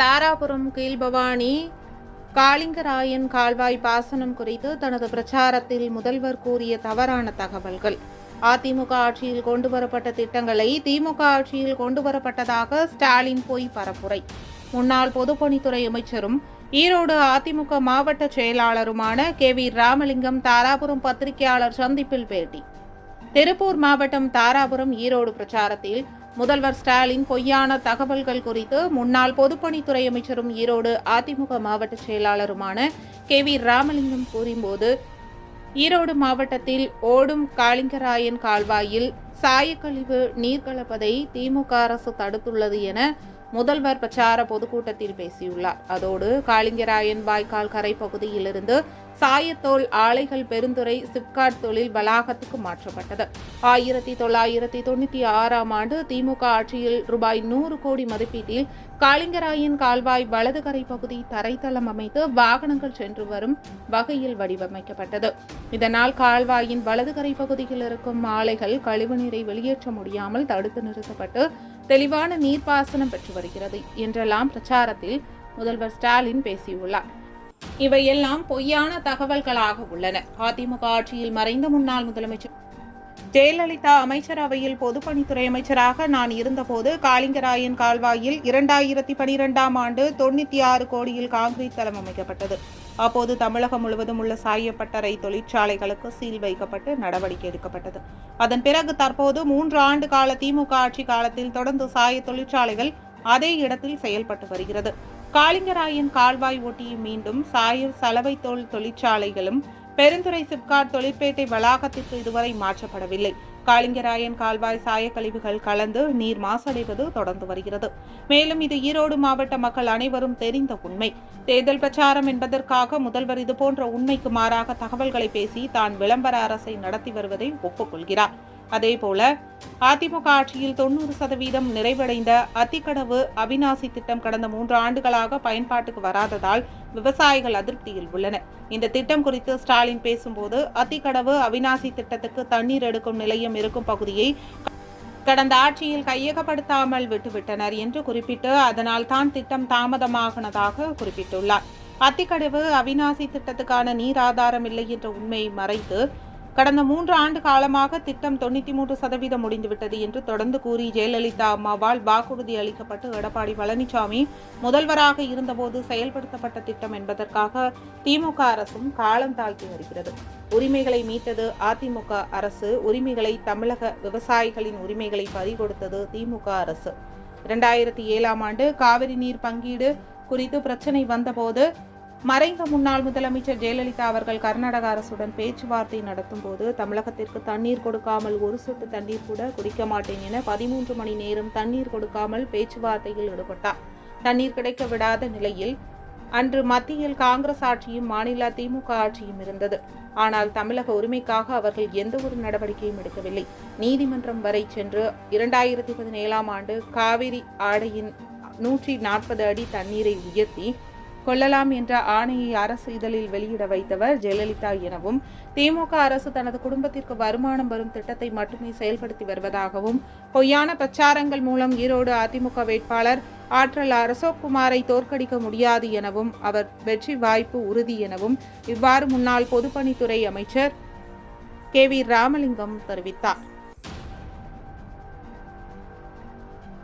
தாராபுரம் கீழ்பவானி காளிங்கராயன் கால்வாய் பாசனம் குறித்து தனது பிரச்சாரத்தில் முதல்வர் கூறிய தவறான தகவல்கள். அதிமுக ஆட்சியில் கொண்டுவரப்பட்ட திட்டங்களை திமுக ஆட்சியில் கொண்டுவரப்பட்டதாக ஸ்டாலின் பொய் பரப்புரை. முன்னாள் பொதுப்பணித்துறை அமைச்சரும் ஈரோடு அதிமுக மாவட்ட செயலாளருமான கே வி ராமலிங்கம் தாராபுரம் பத்திரிகையாளர் சந்திப்பில் பேட்டி. திருப்பூர் மாவட்டம் தாராபுரம் ஈரோடு பிரச்சாரத்தில் முதல்வர் ஸ்டாலின் பொய்யான தகவல்கள் குறித்து முன்னாள் பொதுப்பணித்துறை அமைச்சரும் ஈரோடு அதிமுக மாவட்ட செயலாளருமான கே வி ராமலிங்கம் கூறும்போது ஈரோடு மாவட்டத்தில் ஓடும் காளிங்கராயன் கால்வாயில் சாயக்கழிவு நீர் கலப்பதை திமுக அரசு தடுத்துள்ளது என முதல்வர் பிரச்சார பொதுக்கூட்டத்தில் பேசியுள்ளார். அதோடு காளிங்கராயன் வாய்க்கால் கரை பகுதியிலிருந்து சாயத்தோல் ஆலைகள் பெருந்துறை சிப்காட் தொழில் வளாகத்துக்கு மாற்றப்பட்டது. ஆயிரத்தி தொள்ளாயிரத்தி தொண்ணூற்றி ஆறாம் ஆண்டு திமுக ஆட்சியில் ரூபாய் நூறு கோடி மதிப்பீட்டில் காளிங்கராயன் கால்வாய் வலதுகரை பகுதி தரைத்தளம் அமைத்து வாகனங்கள் சென்று வரும் வகையில் வடிவமைக்கப்பட்டது. இதனால் கால்வாயின் வலதுகரை பகுதியில் இருக்கும் ஆலைகள் கழிவுநீரை வெளியேற்ற முடியாமல் தடுத்து நிறுத்தப்பட்டு தெளிவான நீர்ப்பாசனம் பெற்று வருகிறது என்றெல்லாம் பிரச்சாரத்தில் முதல்வர் ஸ்டாலின் பேசியுள்ளார். இவையெல்லாம் பொய்யான தகவல்களாக உள்ளன. அதிமுக ஆட்சியில் மறைந்த முன்னாள் முதலமைச்சர் ஜெயலலிதா அமைச்சரவையில் பொதுப்பணித்துறை அமைச்சராக நான் இருந்தபோது காளிங்கராயன் கால்வாயில் இரண்டாயிரத்தி பனிரெண்டாம் ஆண்டு தொண்ணூற்றி ஆறு கோடியில் காங்கிரீட் தளம் அமைக்கப்பட்டது. அப்போது தமிழகம் முழுவதும் உள்ள சாயப்பட்டறை தொழிற்சாலைகளுக்கு சீல் வைக்கப்பட்டு நடவடிக்கை எடுக்கப்பட்டது. அதன் பிறகு தற்போது மூன்று ஆண்டு கால திமுக ஆட்சி காலத்தில் தொடர்ந்து சாய தொழிற்சாலைகள் அதே இடத்தில் செயல்பட்டு வருகிறது. காளிங்கராயன் கால்வாய் ஒட்டி மீண்டும் சாய சலவை தோல் தொழிற்சாலைகளும் பெருந்துறை சிப்காட் தொழிற்பேட்டை வளாகத்திற்கு இதுவரை மாற்றப்படவில்லை. காளிங்கராயன் கால்வாய் சாயக்கழிவுகள் கலந்து நீர் மாசடைவது தொடர்ந்து வருகிறது. மேலும் இது ஈரோடு மாவட்ட மக்கள் அனைவரும் தெரிந்த உண்மை. தேர்தல் பிரச்சாரம் என்பதற்காக முதல்வர் இதுபோன்ற உண்மைக்கு மாறாக தகவல்களை பேசி தான் விளம்பர அரசை நடத்தி வருவதை ஒப்புக்கொள்கிறார். அதேபோல அதிமுக ஆட்சியில் தொண்ணூறு சதவீதம் நிறைவடைந்த அத்திக்கடவு அவிநாசி திட்டம் கடந்த மூன்று ஆண்டுகளாக பயன்பாட்டுக்கு வராததால் விவசாயிகள் அதிருப்தியில் உள்ளனர். இந்த திட்டம் குறித்து ஸ்டாலின் பேசும்போது அத்திக்கடவு அவிநாசி திட்டத்துக்கு தண்ணீர் எடுக்கும் நிலையம் இருக்கும் பகுதியை கடந்த ஆட்சியில் கையகப்படுத்தாமல் விட்டுவிட்டனர் என்று குறிப்பிட்டு அதனால் தான் திட்டம் தாமதமாகினதாக குறிப்பிட்டுள்ளார். அத்திக்கடவு அவிநாசி திட்டத்துக்கான நீர் ஆதாரம் இல்லை என்ற உண்மையை மறைத்து கடந்த மூன்று ஆண்டு காலமாக திட்டம் தொண்ணூற்றி மூன்று சதவீதம் முடிந்துவிட்டது என்று தொடர்ந்து கூறி ஜெயலலிதா அம்மாவால் வாக்குறுதி அளிக்கப்பட்டு எடப்பாடி பழனிசாமி முதல்வராக இருந்தபோது செயல்படுத்தப்பட்ட திட்டம் என்பதற்காக திமுக அரசும் காலம் தாழ்த்தி வருகிறது. உரிமைகளை மீட்டது அதிமுக அரசு உரிமைகளை தமிழக விவசாயிகளின் உரிமைகளை பறிகொடுத்தது திமுக அரசு. இரண்டாயிரத்தி ஏழாம் ஆண்டு காவிரி நீர் பங்கீடு குறித்து பிரச்சனை வந்தபோது மறைந்த முன்னாள் முதலமைச்சர் ஜெயலலிதா அவர்கள் கர்நாடக அரசுடன் பேச்சுவார்த்தை நடத்தும் போது தமிழகத்திற்கு தண்ணீர் கொடுக்காமல் ஒரு சொட்டு தண்ணீர் கூட குடிக்க மாட்டேன் என பதிமூன்று மணி நேரம் தண்ணீர் கொடுக்காமல் பேச்சுவார்த்தையில் ஈடுபட்டார். தண்ணீர் கிடைக்க விடாத நிலையில் அன்று மத்தியில் காங்கிரஸ் ஆட்சியும் மாநில திமுக ஆட்சியும் இருந்தது. ஆனால் தமிழக உரிமைக்காக அவர்கள் எந்த ஒரு நடவடிக்கையும் எடுக்கவில்லை. நீதிமன்றம் வரை சென்று இரண்டாயிரத்தி பதினேழாம் ஆண்டு காவிரி ஆடையின் நூற்றி நாற்பது அடி தண்ணீரை உயர்த்தி கொள்ளலாம் என்ற ஆணையை அரசு இதழில் வெளியிட வைத்தவர் ஜெயலலிதா எனவும் திமுக அரசு தனது குடும்பத்திற்கு வருமானம் வரும் திட்டத்தை மட்டுமே செயல்படுத்தி வருவதாகவும் பொய்யான பிரச்சாரங்கள் மூலம் ஈரோடு அதிமுக வேட்பாளர் ஆற்றல் அசோக்குமாரை தோற்கடிக்க முடியாது எனவும் அவர் வெற்றி வாய்ப்பு உறுதி எனவும் இவ்வாறு முன்னாள் பொதுப்பணித்துறை அமைச்சர் கே வி ராமலிங்கம் தெரிவித்தார்.